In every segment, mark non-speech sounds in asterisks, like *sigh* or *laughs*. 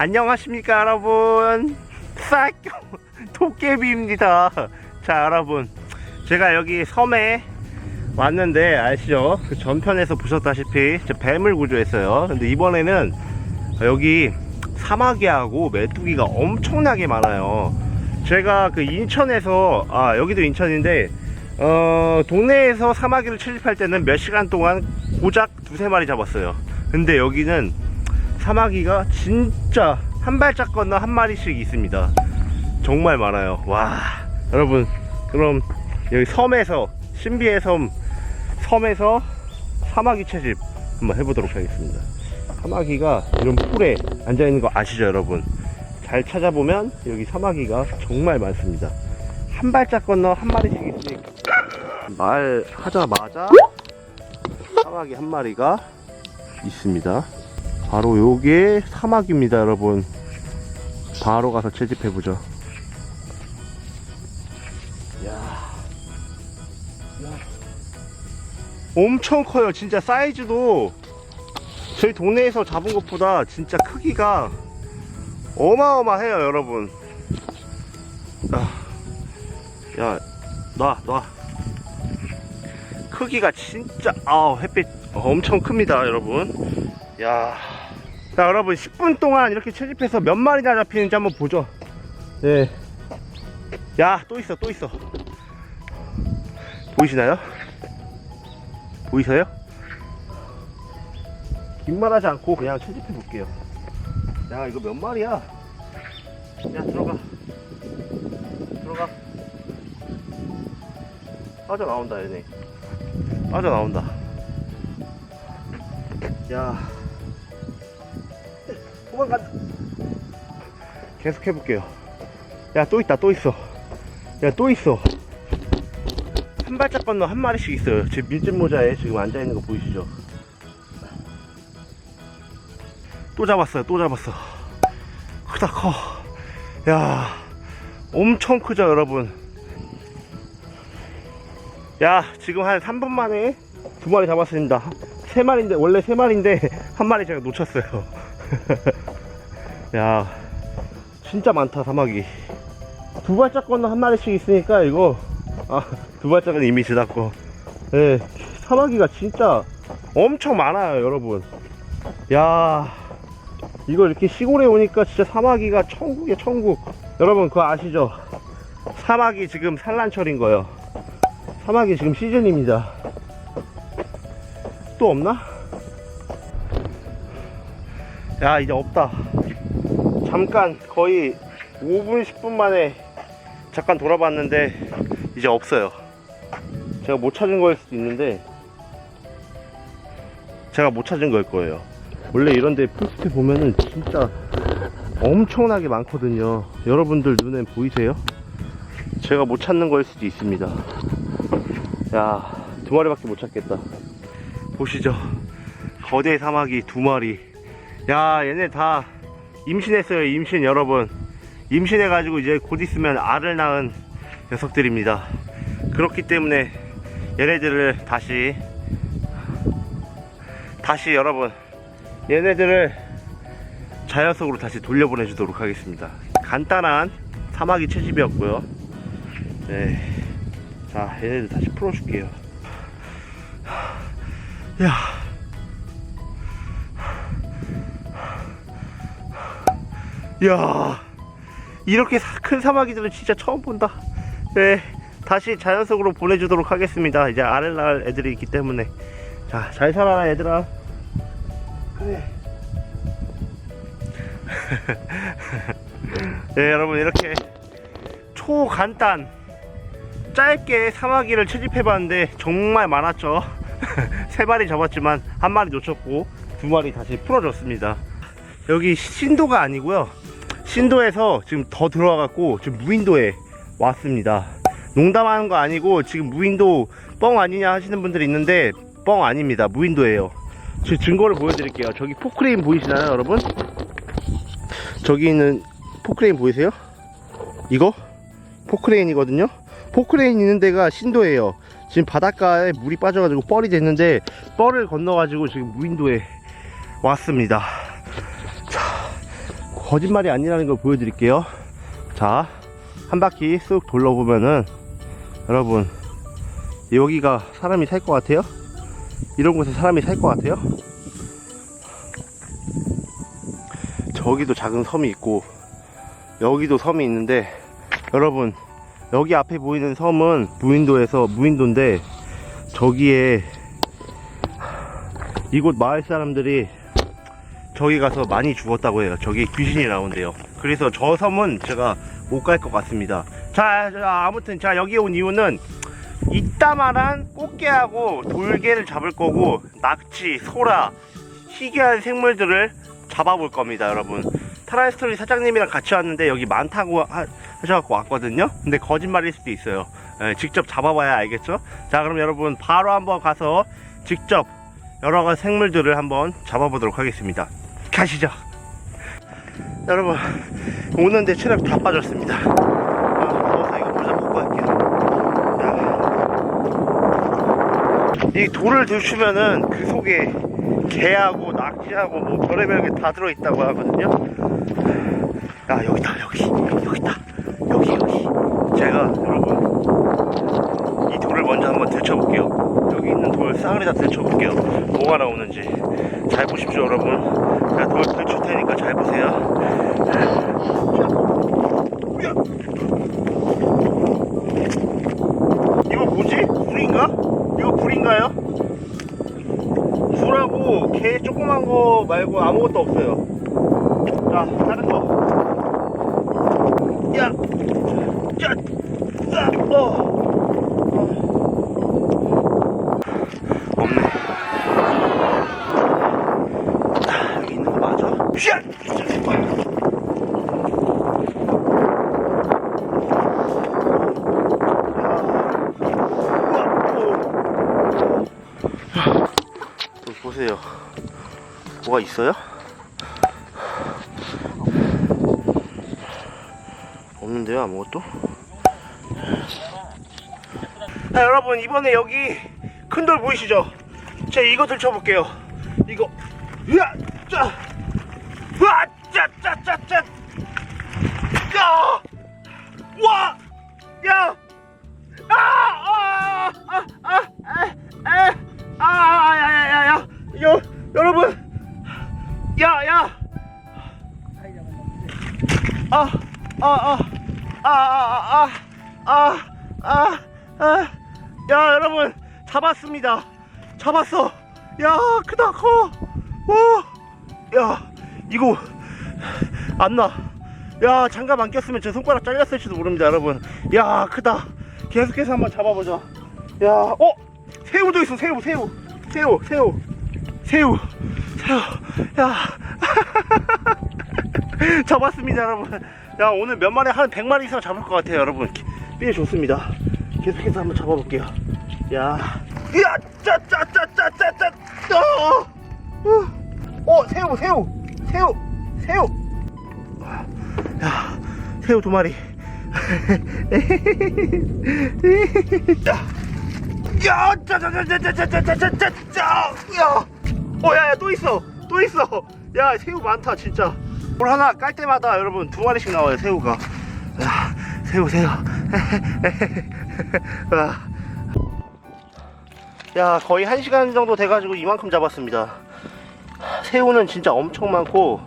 안녕하십니까 여러분. 싹교 *laughs* 도깨비입니다. 자 여러분. 제가 여기 섬에 왔는데 아시죠? 그 전편에서 보셨다시피 저 뱀을 구조했어요. 근데 이번에는 여기 사마귀하고 메뚜기가 엄청나게 많아요. 제가 그 인천에서 아 여기도 인천인데 어 동네에서 사마귀를 채집할 때는 몇 시간 동안 고작 두세 마리 잡았어요. 근데 여기는 사마귀가 진짜 한 발짝 건너 한 마리씩 있습니다. 정말 많아요. 와, 여러분, 그럼 여기 섬에서 신비의 섬 섬에서 사마귀 채집 한번 해보도록 하겠습니다. 사마귀가 이런 풀에 앉아 있는 거 아시죠, 여러분? 잘 찾아보면 여기 사마귀가 정말 많습니다. 한 발짝 건너 한 마리씩 있으니까 말 하자마자 사마귀 한 마리가 있습니다. 바로 요게 사막입니다 여러분 바로 가서 채집해보죠. 엄청 커요 진짜 사이즈도 저희 동네에서 잡은 것보다 진짜 크기가 어마어마해요 여러분 아. 야 놔, 놔. 크기가 진짜 아우 햇빛 엄청 큽니다 여러분 야. 자, 여러분, 10분 동안 이렇게 채집해서 몇 마리나 잡히는지 한번 보죠. 예. 야, 또 있어, 또 있어. 보이시나요? 보이세요? 긴 말하지 않고 그냥 채집해 볼게요. 야, 이거 몇 마리야? 야, 들어가. 들어가. 빠져나온다, 얘네. 빠져나온다. 야. 도망간다. 계속 해볼게요. 야, 또 있다, 또 있어. 야, 또 있어. 한 발짝 건너 한 마리씩 있어요. 제 밀짚 모자에 지금 앉아 있는 거 보이시죠? 또 잡았어요, 또 잡았어. 크다, 커. 야, 엄청 크죠, 여러분? 야, 지금 한 3분 만에 두 마리 잡았습니다. 세 마리인데, 원래 세 마리인데, *laughs* 한 마리 제가 놓쳤어요. *laughs* 야 진짜 많다 사막이. 두 발짝 건너 한 마리씩 있으니까 이거 아 두 발짝은 이미 지났고. 예 사마귀가 진짜 엄청 많아요 여러분. 야 이거 이렇게 시골에 오니까 진짜 사마귀가 천국이야 천국. 여러분 그거 아시죠? 사마귀 지금 산란철인 거예요. 사마귀 지금 시즌입니다. 또 없나? 야 이제 없다 잠깐 거의 5분 10분 만에 잠깐 돌아봤는데 이제 없어요. 제가 못 찾은 거일 수도 있는데 제가 못 찾은 걸 거예요. 원래 이런데 풀숲에 보면은 진짜 엄청나게 많거든요. 여러분들 눈엔 보이세요? 제가 못 찾는 거일 수도 있습니다. 야 두 마리밖에 못 찾겠다. 보시죠. 거대 사마귀 두 마리. 야 얘네 다 임신했어요 임신 여러분. 임신해 가지고 이제 곧 있으면 알을 낳은 녀석들입니다. 그렇기 때문에 얘네들을 다시 다시 여러분 얘네들을 자연 속으로 다시 돌려보내 주도록 하겠습니다. 간단한 사마귀 채집이었고요. 네. 자 얘네들 다시 풀어줄게요. 야 이야 이렇게 사- 큰 사마귀들은 진짜 처음 본다. 네 다시 자연 속으로 보내주도록 하겠습니다. 이제 알을 낳을 애들이 있기 때문에. 자 잘 살아라 얘들아. *laughs* 네 여러분 이렇게 초간단 짧게 사마귀를 채집해봤는데 정말 많았죠. *laughs* 세 마리 잡았지만 한 마리 놓쳤고 두 마리 다시 풀어줬습니다. 여기 신도가 아니고요 신도에서 지금 더 들어와갖고 지금 무인도에 왔습니다. 농담하는 거 아니고 지금 무인도 뻥 아니냐 하시는 분들이 있는데 뻥 아닙니다. 무인도예요. 제 증거를 보여드릴게요. 저기 포크레인 보이시나요, 여러분? 저기 있는 포크레인 보이세요? 이거 포크레인이거든요. 포크레인 있는 데가 신도예요. 지금 바닷가에 물이 빠져가지고 뻘이 됐는데 뻘을 건너가지고 지금 무인도에 왔습니다. 자, 거짓말이 아니라는 걸 보여드릴게요. 자, 한 바퀴 쑥 돌려보면은, 여러분, 여기가 사람이 살 것 같아요? 이런 곳에 사람이 살 것 같아요? 저기도 작은 섬이 있고, 여기도 섬이 있는데, 여러분, 여기 앞에 보이는 섬은 무인도에서, 무인도인데, 저기에, 이곳 마을 사람들이 저기 가서 많이 죽었다고 해요. 저기 귀신이 나온대요. 그래서 저 섬은 제가 못 갈 것 같습니다. 자, 자, 아무튼 자 여기 온 이유는 이따만한 꽃게하고 돌게를 잡을 거고 낙지, 소라, 희귀한 생물들을 잡아볼 겁니다, 여러분. 타라스토리 사장님이랑 같이 왔는데 여기 많다고 하, 하셔갖고 왔거든요. 근데 거짓말일 수도 있어요. 예, 직접 잡아봐야 알겠죠? 자, 그럼 여러분 바로 한번 가서 직접 여러 가지 생물들을 한번 잡아보도록 하겠습니다. 가시죠. 여러분 오는데 체력 다 빠졌습니다. 아, 더워서 이거 모자 벗고 할게요. 야. 이 돌을 드시면은 그 속에 개하고 낙지하고 뭐 별의별 게 다 들어있다고 하거든요. 야 여기다 여기 여기 있다 여기 여기 제가 여러분 이 돌을 먼저 한번 들춰볼게요. 여기 있는 돌 싸그리 다 들춰볼게요. 뭐가 나오는지 잘 보십시오, 여러분. 제가 돌 들출 테니까 잘 보세요. 야. 이거 뭐지? 불인가? 이거 불인가요? 불하고 개 조그만 거 말고 아무것도 없어요. 자, 다른 거. 야, 야, 야, 어. 없네. 아, 여기 있는 거 맞아? 샷! 여기 보세요. 뭐가 있어요? 없는데요, 아무것도? 자, 여러분, 이번에 여기 큰 돌 보이시죠? 제가 이거 들쳐볼게요. 이거. 으아! 짜! 야, 여러분! 잡았습니다. 잡았어. 야, 크다, 커. 오. 야, 이거 안 나. 야, 장갑 안 꼈으면 제 손가락 잘렸을지도 모릅니다, 여러분. 야, 크다. 계속해서 한번 잡아보자. 야, 어? 새우도 있어, 새우, 새우. 새우, 새우. 새우. 새우. 야. *laughs* 잡았습니다, 여러분. 야, 오늘 몇 마리, 한 100마리 이상 잡을 것 같아요, 여러분. 삐에 좋습니다. 계속해서 한번 잡아볼게요. 야, 야, 짜, 짜, 짜, 짜, 짜, 짜, 어, 어, 새우, 새우, 새우, 새우. 야, 새우 두 마리. 야, 짜, 짜, 짜, 짜, 짜, 짜, 짜, 짜, 짜, 짜, 짜, 야, 어, 야, 야, 또 있어, 또 있어. 야, 새우 많다, 진짜. 물 하나 깔 때마다 여러분 두 마리씩 나와요, 새우가. 야, 새우, 새우. *laughs* 와. 야 거의 한 시간 정도 돼가지고 이만큼 잡았습니다. 새우는 진짜 엄청 많고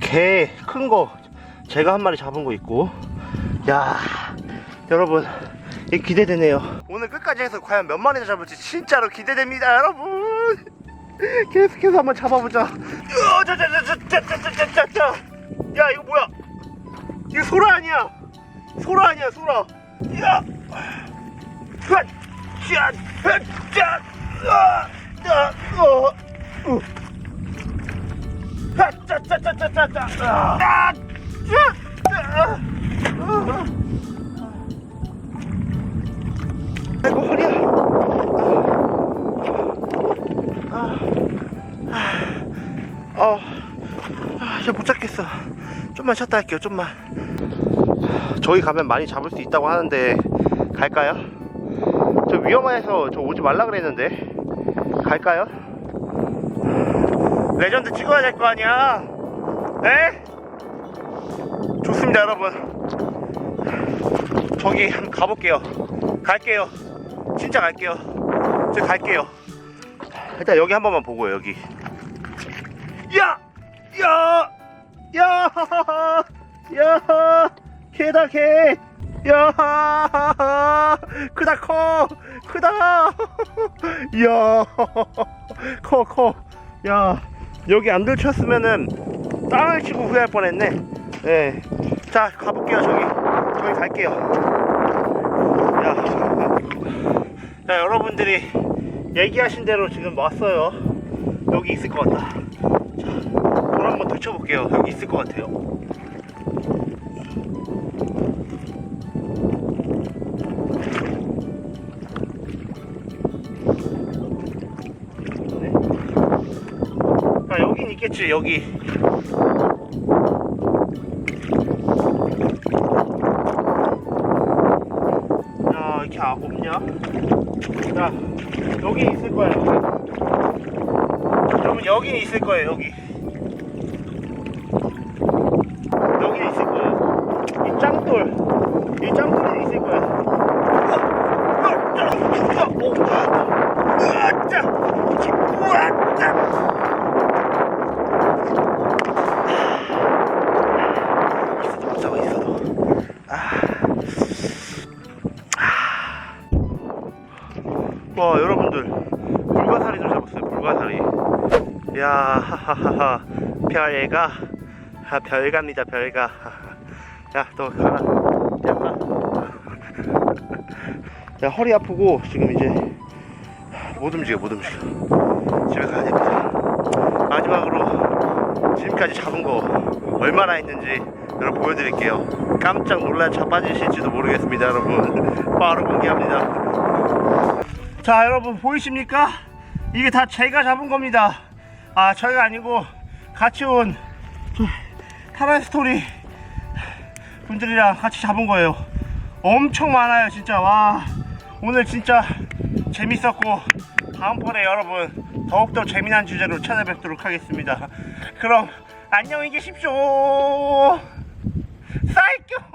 개 큰 거 제가 한 마리 잡은 거 있고. 야 여러분 이 기대되네요. 오늘 끝까지 해서 과연 몇 마리나 잡을지 진짜로 기대됩니다 여러분. *laughs* 계속해서 한번 잡아보자. 야 이거 뭐야? 이거 소라 아니야 소라 아니야 소라 야 헛! 짠! 헛! 짠! 아! 아! 어! 우! 하! 짜! 짜! 짜! 짜! 짜! 짜! 아! 아! 짜! 짜! 아! 아이고 허리야 아! 아! 어! 아, 이제 못 잡겠어 좀만 쉬었다 할게요 좀만 저기 가면 많이 잡을 수 있다고 하는데 갈까요? 저 위험해서 저 오지 말라 그랬는데 갈까요? 레전드 찍어야 될 거 아니야? 에? 좋습니다 여러분 저기 한번 가볼게요 갈게요 진짜 갈게요 저 갈게요 일단 여기 한 번만 보고요 여기 야! 야! 야! *laughs* 야! 개다 개! 야! 크다 커! 크다! 야! 커 커! 야! 여기 안 들쳤으면은 땅을 치고 후회할 뻔했네. 네. 자 가볼게요 저기. 저기 갈게요. 야. 자 여러분들이 얘기하신 대로 지금 왔어요. 여기 있을 것 같다. 자, 돌 한번 들춰볼게요. 여기 있을 것 같아요. 있겠지, 여기. 야, 이렇게 아, 없냐? 야, 여기 있을 거야, 여기. 여러분, 여기 있을 거예요. 여기 하하하하. 별가. 아, 별갑니다 별가. 야너 가라. 야, 가. 야 허리 아프고 지금 이제 못 움직여 못 움직여. 집에 가야 됩니다. 마지막으로 지금까지 잡은 거 얼마나 했는지 여러분 보여드릴게요. 깜짝 놀라 자빠지실지도 모르겠습니다 여러분. *laughs* 바로 공개합니다. 자 여러분 보이십니까? 이게 다 제가 잡은 겁니다 아 저희가 아니고 같이 온 타라 스토리 분들이랑 같이 잡은 거예요. 엄청 많아요 진짜. 와 오늘 진짜 재밌었고 다음번에 여러분 더욱더 재미난 주제로 찾아뵙도록 하겠습니다. 그럼 안녕히 계십시오. 사이큐